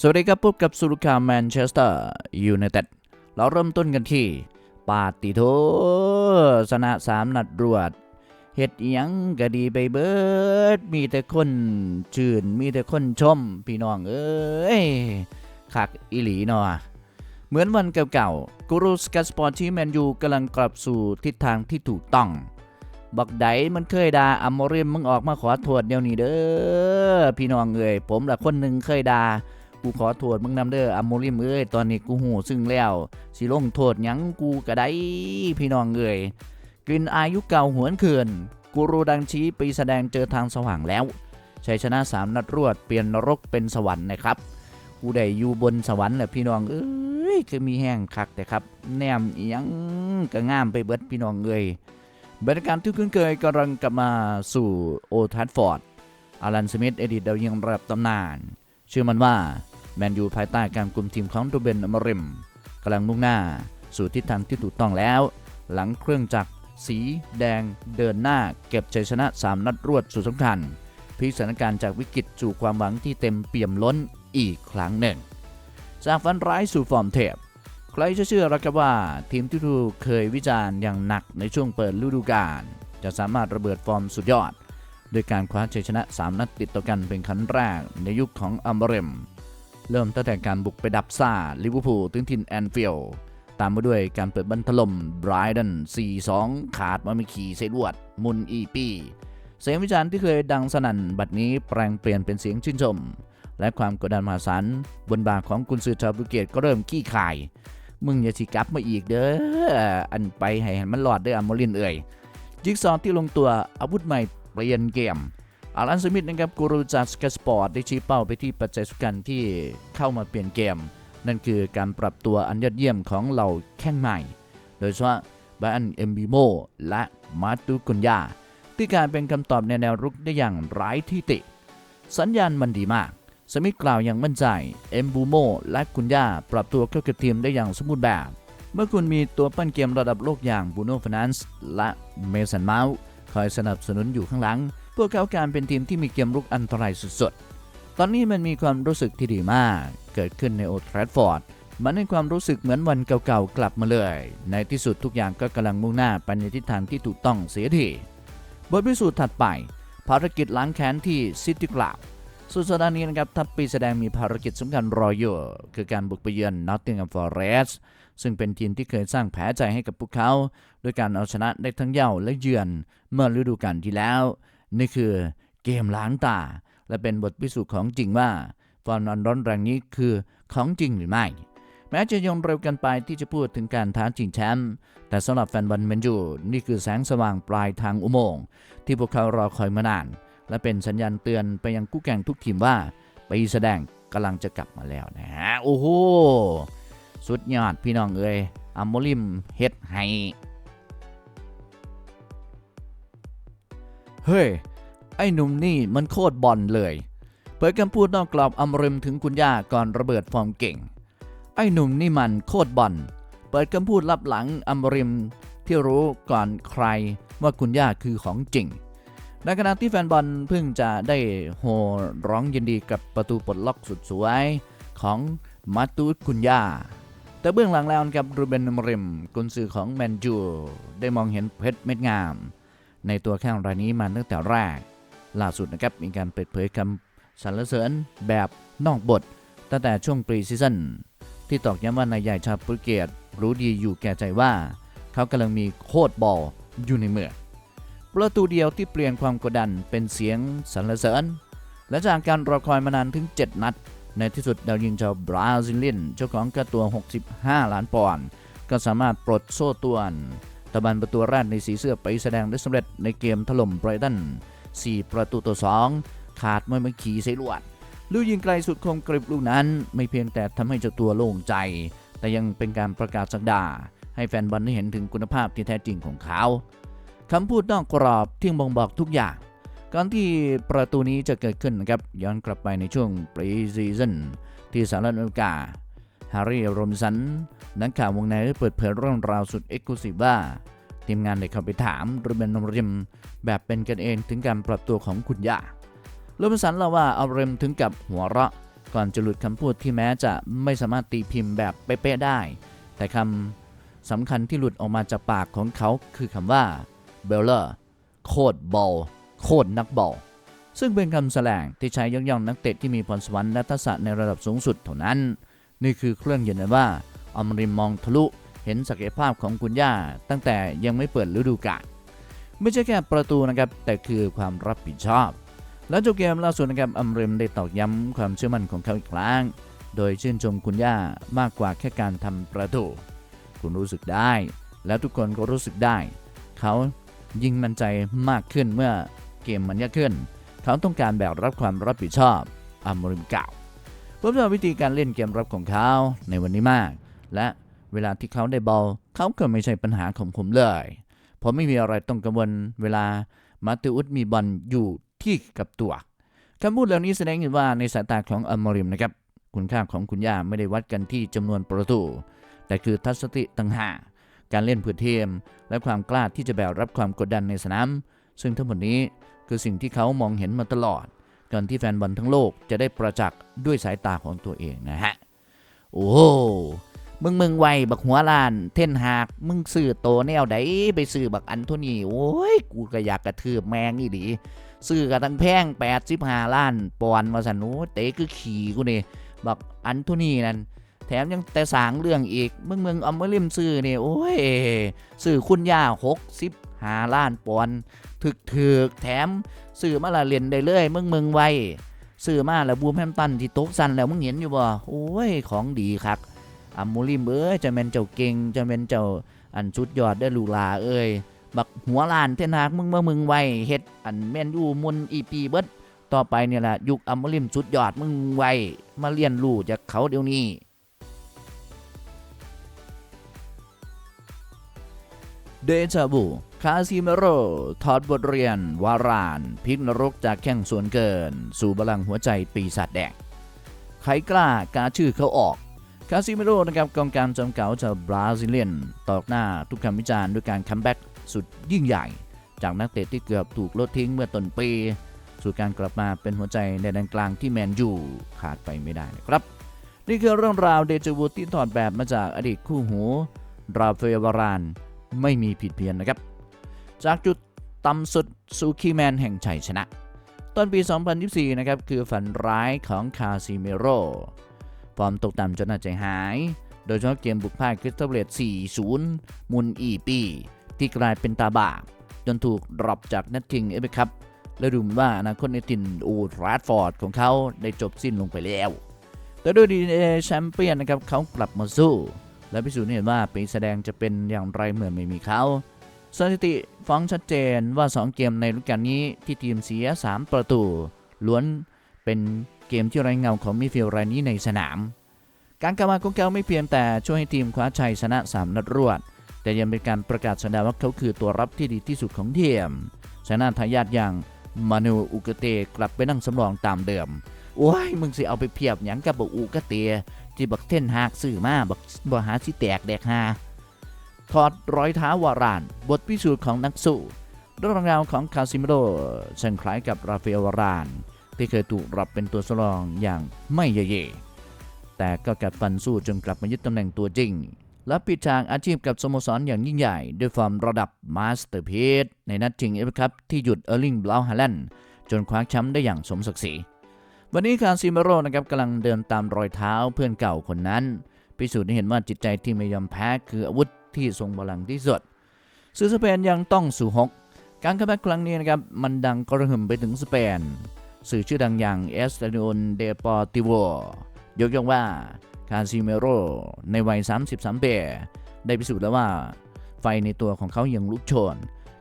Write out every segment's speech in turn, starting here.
สวัสดีครับพบกับสุรุคาแมนเชสเตอร์ยูไนเต็ดเราเริ่มต้นกันที่ ปาติโทชนะสามนัดรวดเฮ็ดอิหยังก็ดีไปเบิด มีแต่คนชื่น มีแต่คนชม พี่น้องเอ้ยคักอิหลีเนาะเหมือนวันเก่าๆกูรูสกัสปอร์ตที่แมนยูกำลังกลับสู่ทิศทางที่ถูกต้อง บักไดมันเคยด่าอัมโมริมมึงออกมาขอโทษเดี๋ยวนี้เด้อพี่น้องเอ้ยผมละคนหนึ่งเคยด่า กูขอโทษมึงนำเด้ออัมโมริมเอ้ยตอนนี้กูหูซึ่งแล้วสิลงโทษหยังกูก็ได้พี่น้องเอ้ยกลินอายุเก่าหวนเคืนกูรูดังชี้ไปแสดงเจอทางสว่างแล้วชัยชนะสามนัดรวดเปลี่ยนนรกเป็นสวรรค์นะครับกูได้อยู่บนสวรรค์แหละพี่น้องเอ้ยคือมีแห้งคักแต่ครับ แนมยังก็งามไปเบิดพี่น้องเอ้ยบรรยากาศที่คุ้นเคยกำลังกลับมาสู่โอทัฟฟอร์ดอารันสมิธเอดิตดาวยิงระดับตำนาน ชื่อมันว่า แมนยูภายใต้การคุมทีมของโรเบนอมริมกำลังมุ่งหน้า สู่ทิศทางที่ถูกต้องแล้ว หลังเครื่องจักร สีแดง เดินหน้า เก็บชัยชนะ 3 นัดรวดสุดสำคัญพลิกสถานการณ์จากวิกฤตสู่ความหวังที่เต็มเปี่ยมล้นอีกครั้งหนึ่ง จากฝันร้ายสู่ฟอร์มเทพ ใครจะเชื่อรักว่า ทีมที่ถูกเคยวิจารณ์อย่างหนักในช่วงเปิดฤดูกาลจะสามารถระเบิดฟอร์มสุดยอด โดยการคว้าชัยชนะ 3 นัดติดต่อกันเป็นครั้งแรกในยุคของอัมเบรม เริ่มตั้งแต่การบุกไปดับซ่าลิเวอร์พูลถึงทินแอนฟิลด์ตามมาด้วยการเปิดบันถล่มไบรดัน 4-2 ขาดมาไม่ขี่เซลวด มุนอีปี เสียงวิจารณ์ที่เคยดังสนั่นบัดนี้แปลงเปลี่ยนเป็นเสียงชื่นชม และความกดดันมหาศาลบนบ่าของกุนซือชาวโปรตุเกสก็เริ่มขี้ขาย มึงอย่าสิกลับมาอีกเด้อ อันไปให้มันหลอดเด้ออมลินเอ่ย จิกซอว์ที่ลงตัวอาวุธใหม่เปลี่ยนเกม อารันสมิธนะครับกูรูจากสกสปอร์ตได้ชี้เป้าไปที่ปัจจัยสำคัญที่เข้ามาเปลี่ยนเกม นั่นคือการปรับตัวอันยอดเยี่ยมของเหล่าแข้งใหม่ โดยเฉพาะบาอันเอมบิโมและมาตูกุนยาที่การเป็นคำตอบในแนวรุกได้อย่างไร้ที่ติ สัญญาณมันดีมาก สมิธกล่าวอย่างมั่นใจเอมบูโมและกุนยาปรับตัวเข้ากับทีมได้อย่างสมบูรณ์แบบ เมื่อคุณมีตัวปั้นเกมระดับโลกอย่างบูโน่ฟนันส์และเมสันเมาส์คอยสนับสนุนอยู่ข้างหลัง พวกเขาการเป็นทีมที่มีเกมรุกอันตรายสุดๆ ตอนนี้มันมีความรู้สึกที่ดีมาก เกิดขึ้นในโอทราฟฟอร์ด มันให้ความรู้สึกเหมือนวันเก่าๆ กลับมาเลย ในที่สุดทุกอย่างก็กำลังมุ่งหน้าไปในทิศทางที่ถูกต้องเสียทีบทพิสูจน์ถัดไป ภารกิจล้างแค้นที่ซิตี้กลาวสุดสัปดาห์นี้นะครับ ทัพปีแสดงมีภารกิจสำคัญรออยู่ คือการบุกไปเยือนนอตติงแฮมฟอร์เรสต์ซึ่งเป็นทีมที่เคยสร้างแผลใจให้กับพวกเขา โดยการเอาชนะได้ทั้งเย่าและเยือนเมื่อฤดูกาลที่แล้ว นี่คือเกมล้างตา และเป็นบทพิสูจน์ของจริงว่าฟอร์มอันร้อนแรงนี้คือของจริงหรือไม่ แม้จะยงเร็วกันไปที่จะพูดถึงการท้าชิงแชมป์แต่สำหรับแฟนบอลแมนยูนี่คือแสงสว่างปลายทางอุโมงค์ที่พวกเขารอคอยมานาน และเป็นสัญญาณเตือนไปยังกู้แข่งทุกทีมว่าปีแสดงกำลังจะกลับมาแล้วนะฮะโอ้โหสุดยอดพี่น้องเอ้ยอัมโมลิมเฮ็ดให้ เฮ้ย ไอ้หนุ่มนี่มันโคตรบอลเลย เผยคำพูดนอกกรอบอัมริมถึงคุณย่าก่อนระเบิดฟอร์มเก่ง ไอ้หนุ่มนี่มันโคตรบอล เปิดคำพูดลับหลังอัมริมที่รู้ก่อนใครว่าคุณย่าคือของจริง ในขณะที่แฟนบอลเพิ่งจะได้โห่ร้องยินดีกับประตูปลดล็อกสุดสวยของมาตูดคุณย่า แต่เบื้องหลังแล้วครับรูเบนอมริมกุนซือของแมนจู ได้มองเห็นเพชรเม็ดงาม ในตัวแข้งรายนี้มาตั้งแต่แรก ล่าสุดนะครับมีการเปิดเผยคำสรรเสริญแบบนอกบท ตั้งแต่ช่วงปรีซีซั่นที่ตอกย้ำว่านายใหญ่ชาวโปรตุเกสรู้ดีอยู่แก่ใจว่า เขากำลังมีโคตรบอลอยู่ในมือประตูเดียวที่เปลี่ยนความกดดันเป็นเสียงสรรเสริญ และจากการรอคอยมานานถึง 7 นัด ในที่สุดดาวยิงชาวบราซิลเลียนเจ้าของค่าตัว 65 ล้านปอนด์ก็สามารถปลดโซ่ตวน ตะบันประตูแรกในสีเสื้อไปแสดงได้สำเร็จในเกมถล่มไบรตัน 4 ประตูต่อ 2 ขาดไม่มาขี่ใส่ลวดลูกยิงไกลสุดคมกริบลูกนั้นไม่เพียงแต่ทำให้เจ้าตัวโล่งใจ แต่ยังเป็นการประกาศสักดา ให้แฟนบอลได้เห็นถึงคุณภาพที่แท้จริงของเขาคำพูดนอกกรอบที่บ่งบอกทุกอย่างก่อนที่ประตูนี้จะเกิดขึ้นนะครับย้อนกลับไปในช่วงปรีซีซั่นที่สหรัฐอเมริกา แฮร์รี่โรมสันนักข่าววงในได้เปิดเผยเรื่องราวสุดเอ็กซ์คลูซีฟว่าทีมงานได้เข้าไปถามรูเบนอมริม แบบเป็นกันเองถึงการปรับตัวของคุณย่าโรมสันเล่าว่าอมริมถึงกับหัวเราะ ก่อนจะหลุดคำพูดที่แม้จะไม่สามารถตีพิมพ์แบบเป๊ะๆได้ แต่คำสำคัญที่หลุดออกมาจากปากของเขาคือคำว่าเบลเลอร์โคตรบอลโคตรนักบอลซึ่งเป็นคำแสลงที่ใช้ยกย่องนักเตะที่มีพรสวรรค์และทักษะในระดับสูงสุดเท่านั้น นี่คือเครื่องยืนยันว่าอมริมมองทะลุเห็นศักยภาพของคุณย่าตั้งแต่ยังไม่เปิดฤดูกาลไม่ใช่แค่ประตูนะครับแต่คือความรับผิดชอบ แล้วจบเกมล่าสุดนะครับอัมริมได้ตอกย้ำความเชื่อมั่นของเขาอีกครั้ง โดยชื่นชมคุณย่ามากกว่าแค่การทำประตูคุณรู้สึกได้ แล้วทุกคนก็รู้สึกได้ เขายิ่งมั่นใจมากขึ้นเมื่อเกมมันยากขึ้น เขาต้องการแบกรับความรับผิดชอบอัมริมกล่าว ผมชอบวิธีการเล่นเกมรับของเขาในวันนี้มาก และเวลาที่เขาได้บอลเขาก็ไม่ใช่ปัญหาของผมเลย ผมไม่มีอะไรต้องกังวลเวลามาติอุสมีบอลอยู่ที่กับตัวคำพูดเหล่านี้แสดงเห็นว่าในสายตาของอมริมนะครับ คุณค่าของคุณย่าไม่ได้วัดกันที่จำนวนประตู แต่คือทัศนคติต่างหากการเล่นเพื่อทีมและความกล้าที่จะแบกรับความกดดันในสนาม ซึ่งทั้งหมดนี้คือสิ่งที่เขามองเห็นมาตลอด ก่อนที่แฟนบอลทั้งโลกจะได้ประจักษ์ด้วยสายตาของตัวเองนะฮะ โอ้มึงมึงไวบักหัวลาน เท่นหากมึงซื้อโตแนวใดไปซื้อบักอันโทนี่โอ้ยกูก็อยากกระทืบแมงนี่ดีซื้อกันทั้งแพง85ล้านปอนมาสันโอ้เตะคือขี่กูนี่บักอันโทนี่นั่นแถมยังแต่สางเรื่องอีก มึงมึงเอามาเล่มซื้อเนี่ยโอ้ยซื้อคุณย่าหกสิบ หาล้านปอนถึกถึกแถมซื้อมาละเรียนได้เลยมึงมึงไวซื้อมาแล้วบูมแฮมตันที่ตกสันแล้วมึงเห็นอยู่บ่โอ้ยของดีครับอัมมูลิมเอ้ยจะเป็นเจ้าเก่งจะเป็นเจ้าอันชุดยอดได้ลูลาเอ้ยบักหัวล้านเทนากมึงมามึงไวเฮ็ดอันแมนยูมุนอีปีเบิดต่อไปเนี่ยแหละยุคอัมมูลิมชุดยอดมึงไวมาเรียนรู้จากเขาเดี๋ยวนี้เดจาบู คาซิเมโรถอดบทเรียน วารานพิกนรกจากแข้งส่วนเกิน สู่บลังหัวใจปีศาจแดงใครกล้ากาชื่อเขาออก คาซิเมโรนะครับกองการจอมเก่าชาวบราซิเลียน ตอกหน้าทุกคำวิจารณ์ด้วยการคัมแบ็กสุดยิ่งใหญ่ จากนักเตะที่เกือบถูกลดทิ้งเมื่อต้นปี สู่การกลับมาเป็นหัวใจในแดนกลางที่แมนยูขาดไปไม่ได้นะครับ นี่คือเรื่องราวเดจาวูที่ถอดแบบมาจากอดีตคู่หูราฟเอลวารานไม่มีผิดเพี้ยนนะครับ จากจุดต่ำสุดสู่คีแมนแห่งชัยชนะ ต้นปี 2024 นะครับ คือฝันร้ายของคาซิเมโรฟอร์มตกต่ำจนน่าใจหาย โดยเฉพาะเกมบุกพ่ายคริสตัลเลต4-0 มุนอีปี ที่กลายเป็นตาบาปจนถูกดรอปจากนัดทิงเอฟเอคัพและดูเหมือนว่าอนาคตในถิ่นอูดราดฟอร์ดของเขาได้จบสิ้นลงไปแล้ว แต่ด้วยดีแชมเปี้ยนนะครับเขากลับมาสู้ และพิสูจน์เห็นว่าปีแสดงจะเป็นอย่างไรเมื่อไม่มีเขา สถิติฟ้องชัดเจนว่า 2 เกมในฤดูกาลนี้ที่ทีมเสีย 3 ประตู ล้วนเป็นเกมที่ไร้เงาของมิฟิลด์รายนี้ในสนาม การกลับมาของเขาไม่เพียงแต่ช่วยให้ทีมคว้าชัยชนะ 3 นัดรวด แต่ยังเป็นการประกาศแสดงว่าเขาคือตัวรับที่ดีที่สุดของทีมชนะทายาทอย่างมานูอุกเตกลับไปนั่งสำรองตามเดิมโอ้ยมึงสิเอาไปเพียบหยังกับบักอูกเตที่บักเท่นหากสื่อมาบักบ่หาสิแตกแดกหา ถอดรอยเท้าวาราน บทพิสูจน์ของนักสู้เรื่องราวของคาซิเมโรช่างคล้ายกับราฟาเอลวาราน ที่เคยถูกรับเป็นตัวสรองอย่างไม่เย่ๆแต่ก็กัดฟันสู้จนกลับมายึดตำแหน่งตัวจริง และปิดฉากอาชีพกับสโมสรอย่างยิ่งใหญ่ ด้วยฟอร์มระดับมาสเตอร์พีซในนัดชิงเอฟคัพที่หยุดเออร์ลิงบลาวฮาแลนด์จนคว้าแชมป์ได้อย่างสมศักดิ์ศรีวันนี้คาซิเมโรนะครับกำลังเดินตามรอยเท้าเพื่อนเก่าคนนั้น พิสูจน์ให้เห็นว่าจิตใจที่ไม่ยอมแพ้คืออาวุธ ที่ทรงพลังที่สุดสื่อสเปนยังต้องสู่ฮกการคัมแบ็กครั้งนี้นะครับมันดังกระหึ่มไปถึงสเปน สื่อชื่อดังอย่างเอสตาดิโอนเดปอร์ติโวยกย่องว่าคาซิเมโรในวัย 33 ปีได้พิสูจน์แล้วว่า ไฟในตัวของเขายังลุกโชน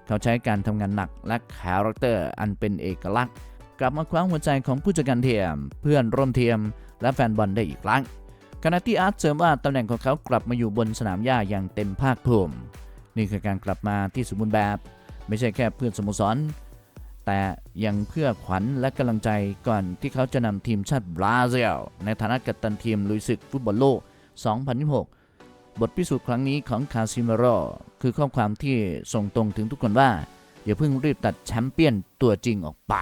เขาใช้การทำงานหนักและคาแรคเตอร์อันเป็นเอกลักษณ์ กลับมาคว้าหัวใจของผู้จัดการทีมเพื่อนร่วมทีมและแฟนบอลได้อีกครั้ง ขณะที่อาร์ตเสริมว่าตำแหน่งของเขากลับมาอยู่บนสนามหญ้าอย่างเต็มภาคภูมินี่คือการกลับมาที่สมบูรณ์แบบ ไม่ใช่แค่เพื่อนสโมสร แต่ยังเพื่อขวัญและกำลังใจก่อนที่เขาจะนำทีมชาติบราซิลในฐานะกัปตันทีมลุยศึกฟุตบอลโลก 2026 บทพิสูจน์ครั้งนี้ของคาซิเมโรคือข้อความที่ส่งตรงถึงทุกคนว่าอย่าเพิ่งรีบตัดแชมเปี้ยนตัวจริงออกไป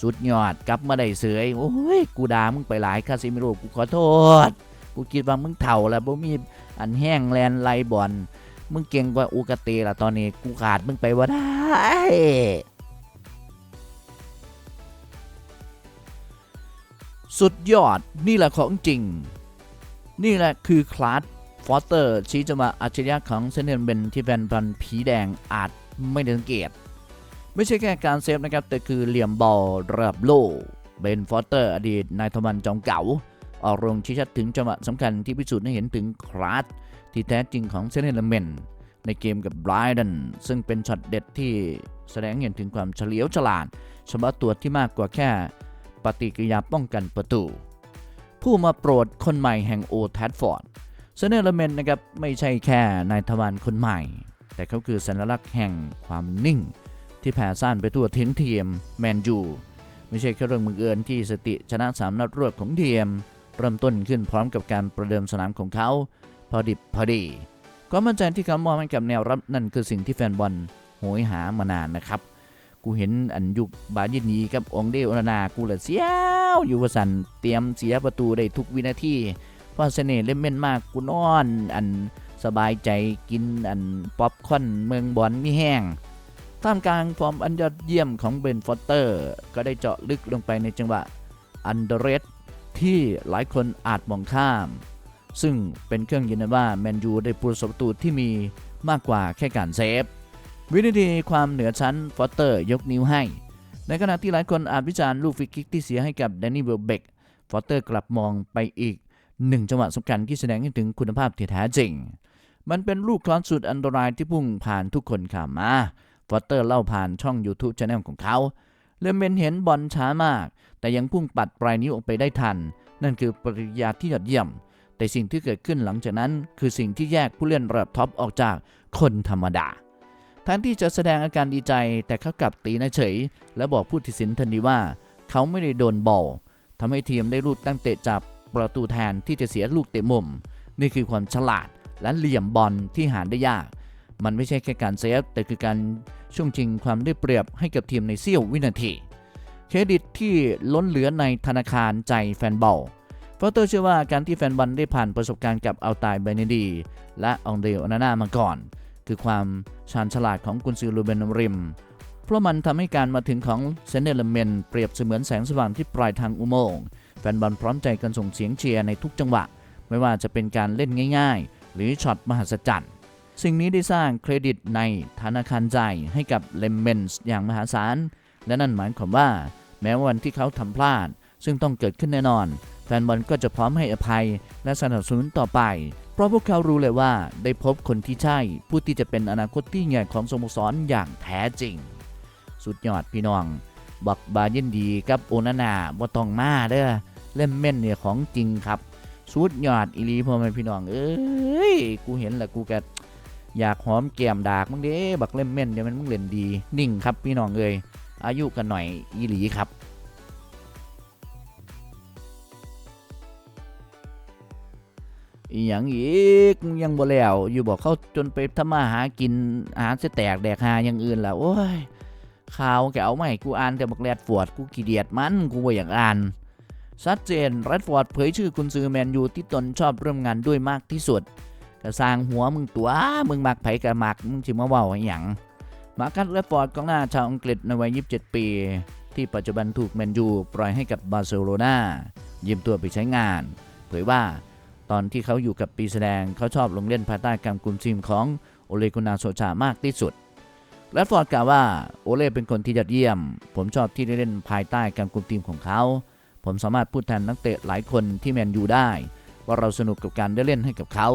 สุดยอดกลับมาได้เสยโอ้ยกูด่ามึงไปหลายคาซิมิโร่กูขอโทษ กูคิดว่ามึงเถ่าแล้วบ่มีอันแห้งแลนไลบอลมึงเก่งกว่าอูกาเตละตอนนี้กูขาดมึงไปว่าได้สุดยอดนี่แหละของจริง นี่แหละคือคลาสฟอสเตอร์ชี้จังหวะอัจฉริยะของเซนเนนเบนที่แฟนพันผีแดงอาจไม่ได้สังเกต ไม่ใช่แค่การเซฟนะครับ แต่คือเหลี่ยมบอลระดับโลกเบนฟอสเตอร์อดีตนายทวันจอมเก๋าออกโรงชี้ชัดถึงจังหวะสำคัญที่พิสูจน์ให้เห็นถึงคลาสที่แท้จริงของเซนเนนเบนในเกมกับไบรดันซึ่งเป็นช็อตเด็ดที่แสดงเห็นถึงความเฉลียวฉลาดเฉพาะตัวที่มากกว่าแค่ปฏิกิริยาป้องกันประตู ผู้มาโปรดคนใหม่แห่งโอแทดฟอร์ดเซนเนอร์เมนนะครับไม่ใช่แค่นายทวารคนใหม่ แต่เขาคือสัญลักษณ์แห่งความนิ่ง ที่แผ่ซ่านไปทั่วทิ้งทีมแมนยูไม่ใช่แค่เรื่องบังเอิญที่สติชนะสามนัดรวดของทีมเริ่มต้นขึ้นพร้อมกับการประเดิมสนามของเขา พอดิบพอดีความมั่นใจที่เขามอบให้กับแนวรับนั่นคือสิ่งที่แฟนบอลโหยหามานานนะครับ กูเห็นอันยุคบายินีกับองเดโอนานา กูเลยเสียวอยู่วสันเตรียมเสียประตูได้ทุกวินาทีเพราะเสน่ห์เล่มเม่นมากกูนอน อันสบายใจกินอันป๊อปคอนเมืองบอลไมีแห้ง ท่ามกลางฟอร์มอันยอดเยี่ยมของเบนฟอสเตอร์ ก็ได้เจาะลึกลงไปในจังหวะอันเดเรสที่หลายคนอาจมองข้าม ซึ่งเป็นเครื่องยืนยันว่าแมนยูได้ผู้รักษาประตูที่มีมากกว่าแค่การเซฟ วินาทีความเหนือชั้นฟอสเตอร์ยกนิ้วให้ ในขณะที่หลายคนอาจวิจารณ์ลูกฟรีคิกที่เสียให้กับแดนนี่เวลเบกฟอสเตอร์กลับมองไปอีกหนึ่งจังหวะสำคัญที่แสดงให้ถึงคุณภาพที่แท้จริง มันเป็นลูกคลอนสุดอันตรายที่พุ่งผ่านทุกคนข้ามา ฟอสเตอร์เล่าผ่านช่อง YouTube c h anel ของเขาเลเมนเห็นบอลช้ามาก แต่ยังพุ่งปัดปลายนิ้วออกไปได้ทัน นั่นคือปฏิกิริยาที่ยอดเยี่ยม แต่สิ่งที่เกิดขึ้นหลังจากนั้น คือสิ่งที่แยกผู้เล่นระดับท็อปออกจากคนธรรมดาแทนที่จะแสดงอาการดีใจแต่เขากลับตีหน้าเฉย และบอกผู้ตัดสินทันทีว่า เขาไม่ได้โดนบอลทำให้ทีมได้ลูกตั้งเตะจับประตูแทนที่จะเสียลูกเตะมุม นี่คือความฉลาดและเหลี่ยมบอลที่หาได้ยาก มันไม่ใช่แค่การเซฟแต่คือการ ช่วงชิงความได้เปรียบให้กับทีมในเสี้ยววินาที เครดิตที่ล้นเหลือในธนาคารใจแฟนบอลฟอสเตอร์เชื่อว่าการที่แฟนบอลได้ผ่านประสบการณ์กับอัลตายเบเนดี และองเดลอนานามาก่อน คือความชาญฉลาดของกุนซือลูเบนอมริม เพราะมันทำให้การมาถึงของเซนเนลเมนเปรียบเสมือนแสงสว่างที่ปลายทางอุโมงค์แฟนบอลพร้อมใจกันส่งเสียงเชียร์ในทุกจังหวะ ไม่ว่าจะเป็นการเล่นง่าย ๆ หรือช็อตมหัศจรรย์ สิ่งนี้ได้สร้างเครดิตในธนาคารใจให้กับเลมเมนส์อย่างมหาศาล และนั่นหมายความว่า แม้วันที่เขาทำพลาด ซึ่งต้องเกิดขึ้นแน่นอน แฟนบอลก็จะพร้อมให้อภัยและสนับสนุนต่อไป เพราะพวกเขารู้เลยว่าได้พบคนที่ใช่ ผู้ที่จะเป็นอนาคตที่ใหญ่ของสโมสรอย่างแท้จริง สุดยอดพี่น้องบักบาเยินดีกับโอนานาบ่ตองมาเด้อเล่มเม่นเนี่ยของจริงครับสุดยอดอีลีพ่อแม่พี่น้องเอ้ยกูเห็นแหล้วกูก็ อยากหอมแก้มดากมึงเด้บักเล่มเม่นเดี๋ยวมันมึงเล่นดี นิ่งครับพี่น้องเอ้ยอายุกันหน่อยอีหลีครับอีหยังอีกยังบ่แล้ว อยู่บอกเขาจนไปทำมาหากินอาหารเสแตกแดกหาอย่างอื่นแล้วโอ้ยข่าวแกเอาไม่กูอ่านแต่บักแรดฟอร์ดกูขี้เดียดมันกูบ่อยากอ่านชัดเจนแรดฟอร์ดเผยชื่อคุณซือแมนยูที่ตนชอบร่วมงานด้วยมากที่สุด ก็สร้างหัวมึงตัวมึงมักไผกะมักมึงสิมาเว้าให้หยังมาคัดแรดฟอร์ดกองหน้าชาวอังกฤษในวัย 27 ปี ที่ปัจจุบันถูกแมนยูปล่อยให้กับบาร์เซโลนายืมตัวไปใช้งาน เผยว่าตอนที่เขาอยู่กับปีแสดงเขาชอบลงเล่นภายใต้การคุมทีมของโอเลกุนาโซชามากที่สุดแรดฟอร์ดกล่าวว่าโอเล่เป็นคนที่ยอดเยี่ยม ผมชอบที่ได้เล่นภายใต้การคุมทีมของเขา ผมสามารถพูดแทนนักเตะหลายคนที่แมนยูได้ ว่าเราสนุกกับการได้เล่นให้กับเขา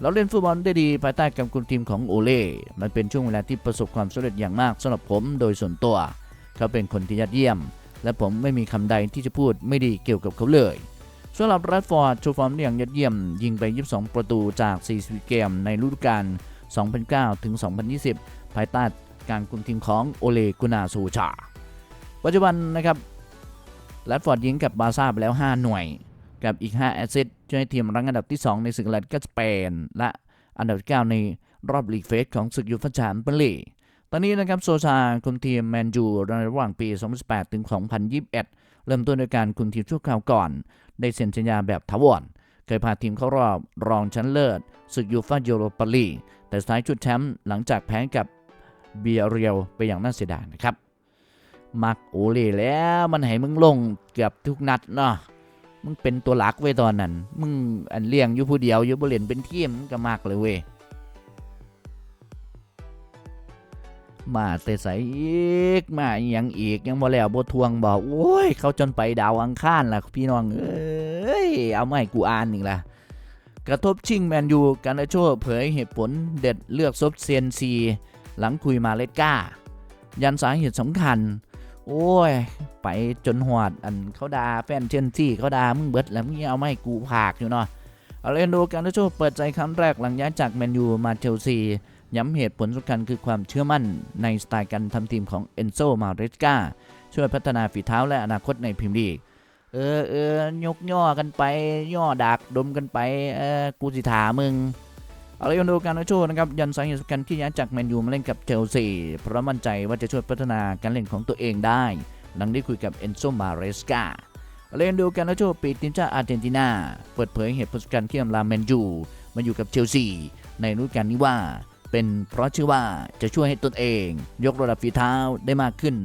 เราเล่นฟุตบอลได้ดีภายใต้การคุมทีมของโอเล่ มันเป็นช่วงเวลาที่ประสบความสำเร็จอย่างมากสำหรับผมโดยส่วนตัว เขาเป็นคนที่ยอดเยี่ยม และผมไม่มีคำใดที่จะพูดไม่ดีเกี่ยวกับเขาเลยสำหรับแรดฟอร์ดโชว์ฟอร์มได้อย่างยอดเยี่ยม ยิงไป 22 ประตูจาก 40 เกมในฤดูกาล 2009 ถึง 2020 ภายใต้การคุมทีมของโอเลกุนาซูชา ปัจจุบันนะครับแรดฟอร์ดยิงกับบาซ่าไปแล้ว 5 หน่วย กับอีก 5 แอสซิสต ช่วยให้ทีมรั้งอันดับที่ 2 ในศึกลาลิกาสเปน และอันดับที่ 9 ในรอบลีกเฟสของศึกยูฟ่าแชมเปี้ยนส์ลีกตอนนี้นะครับโซชาคุมทีมแมนยูในระหว่างปี 2018 ถึง 2021 เริ่มต้นด้วยการคุมทีมชั่วคราวก่อน ได้เซ็นสัญญาแบบถาวรเคยพาทีมเข้ารอบรองชั้นเลิศศึกยูฟ่ายูโรปาลีกแต่สุดท้ายชุดแชมป์หลังจากแพ้กับเบียเรียลไปอย่างน่าเสียดายนะครับ มักโอเล่แล้วมันให้มึงลงเกือบทุกนัดเนาะ มึงเป็นตัวหลักไว้ตอนนั้น มึงอันเลี้ยงอยู่ผู้เดียวอยู่บ่เล่นเป็นทีมมึงก็มักเลยเว้ยมาแต่ใสอีกมาอหยังอีกยังบ่แล้วบ่ทวงบ่โอ้ย เขาจนไปดาวอังคารล่ะพี่น้องเอ้ยเอามาให้กูอ่านอีกล่ะกระทบชิงแมนยูการนาโชเผยเหตุผลเด็ดเลือกซบเซียนซี หลังคุยมาเลสก้า ยันสาเหตุสำคัญ โอ้ย ไปจนหวดอันเขาดาแฟนเชนซี่เขาดามึงเบิดแล้วมึงเอาไม่กูผากอยู่เนาะอาเลนโดการนาโชเปิดใจครั้งแรกหลังย้ายจากแมนยูมาเชลซี ย้ำเหตุผลสำคัญคือความเชื่อมั่นในสไตล์การทำทีมของเอนโซมาเรสกาช่วยพัฒนาฝีเท้าและอนาคตในพรีเมียร์ลีกเออเออยกย่อกันไปย่อดักดมกันไปเออกูสิถามึง เอาเลยดูการโชว์นะครับยันสาเหตุสำคัญที่ย้ายจากแมนยูมาเล่นกับเชลซีเพราะมั่นใจว่าจะช่วยพัฒนาการเล่นของตัวเองได้หลังได้คุยกับเอนโซมาเรสกาเอาเลยดูการโชว์ปีทีมชาติอาร์เจนตินาเปิดเผยเหตุผลสำคัญที่อำลาแมนยูมาอยู่กับเชลซีในฤดูกาลนี้ว่า เป็นเพราะเชื่อว่าจะช่วยให้ตนเอง ยกระดับฝีเท้าได้มากขึ้น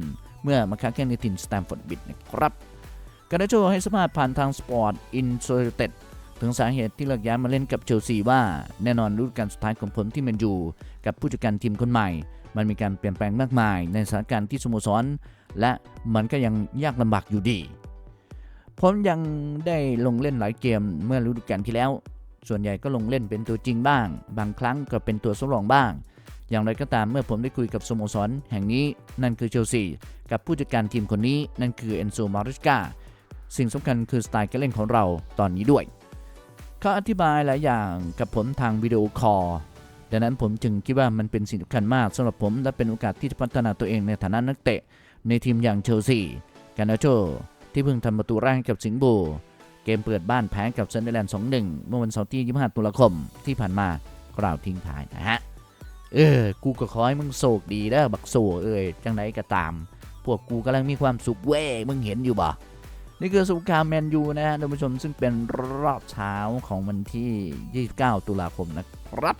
เมื่อมาค้าแข่งในถิ่นสแตมฟอร์ดบิดนะครับการได้โชว์ให้สัมภาษณ์ผ่านทางสปอร์ตอินโซเต็ด ถึงสาเหตุที่เลือกย้ายมาเล่นกับเชลซีว่าแน่นอนฤดูกาลสุดท้ายของผมที่แมนยูกับผู้จัดการทีมคนใหม่ มันมีการเปลี่ยนแปลงมากมาย ในสถานการณ์ที่สโมสร และมันก็ยังยากลำบากอยู่ดี ผมยังได้ลงเล่นหลายเกมเมื่อฤดูกาลที่แล้ว ส่วนใหญ่ก็ลงเล่นเป็นตัวจริงบ้าง บางครั้งก็เป็นตัวสำรองบ้าง อย่างไรก็ตามเมื่อผมได้คุยกับสโมสร แห่งนี้นั่นคือเชลซีกับผู้จัดการทีมคนนี้นั่นคือเอนโซมาริสกาสิ่งสำคัญคือสไตล์การเล่นของเราตอนนี้ด้วย เขาอธิบายหลายอย่างกับผมทางวิดีโอคอลดังนั้นผมจึงคิดว่ามันเป็นสิ่งสำคัญมากสำหรับผมและเป็นโอกาสที่จะพัฒนาตัวเองในฐานะนักเตะ ในทีมอย่างเชลซีกานาโชที่เพิ่งทำประตูแรกกับสิงห์บูเกมเปิดบ้านแพ้กับเซนเดอร์แลนด์2-1 เมื่อวันเสาร์ที่ 25 ตุลาคมที่ผ่านมากล่าวทิ้งท้ายนะฮะ เออ กูก็ขอให้มึงโศกดีเด้อบักโซเอ้ยจังไหนก็ตาม พวกกูกำลังมีความสุขเว้ยมึงเห็นอยู่บ่ นี่คือสุขามแมนยูนะฮะท่านผู้ชมซึ่งเป็นรอบเช้าของวันที่ 29 ตุลาคมนะครับ